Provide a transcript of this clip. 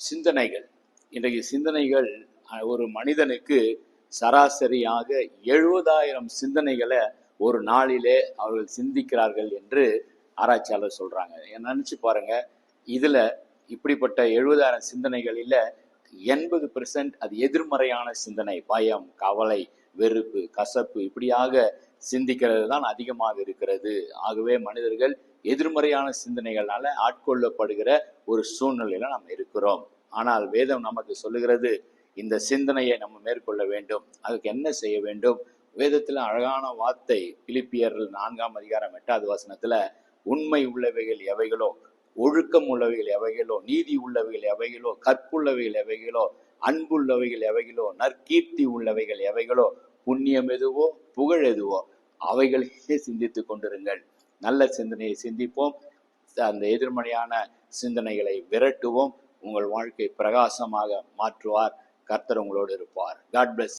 சிந்தனைகள். இன்றைக்கு சிந்தனைகள் ஒரு மனிதனுக்கு சராசரியாக எழுபதாயிரம் சிந்தனைகளை ஒரு நாளிலே அவர்கள் சிந்திக்கிறார்கள் என்று ஆராய்ச்சியாளர் சொல்கிறாங்க நினச்சி பாருங்க இதில் இப்படிப்பட்ட எழுபதாயிரம் சிந்தனைகளில் எண்பது பெர்சன்ட் அது எதிர்மறையான சிந்தனை. பயம் கவலை வெறுப்பு கசப்பு இப்படியாக சிந்திக்கிறது தான் அதிகமாக இருக்கிறது. ஆகவே மனிதர்கள் எதிர்மறையான சிந்தனைகளால ஆட்கொள்ளப்படுகிற ஒரு சூழ்நிலையில நாம் இருக்கிறோம். ஆனால் வேதம் நமக்கு சொல்லுகிறது இந்த சிந்தனையை நம்ம மேற்கொள்ள வேண்டும். அதுக்கு என்ன செய்ய வேண்டும்? வேதத்துல அழகான வார்த்தை பிலிப்பியர் நான்காம் அதிகாரம் எட்டாவது வசனத்துல உண்மை உள்ளவைகள் எவைகளோ ஒழுக்கம் உள்ளவைகள் எவைகளோ நீதி உள்ளவைகள் எவைகளோ கற்புள்ளவைகள் எவைகளோ அன்புள்ளவைகள் எவைகளோ நற்கீர்த்தி உள்ளவைகள் எவைகளோ புண்ணியம் எதுவோ புகழ் எதுவோ அவைகளையே சிந்தித்துக் கொண்டிருங்கள். நல்ல சிந்தனையை சிந்திப்போம். அந்த எதிர்மறையான சிந்தனைகளை விரட்டுவோம். உங்கள் வாழ்க்கை பிரகாசமாக மாற்றுவார். கர்த்தர் உங்களோடு இருப்பார். God plus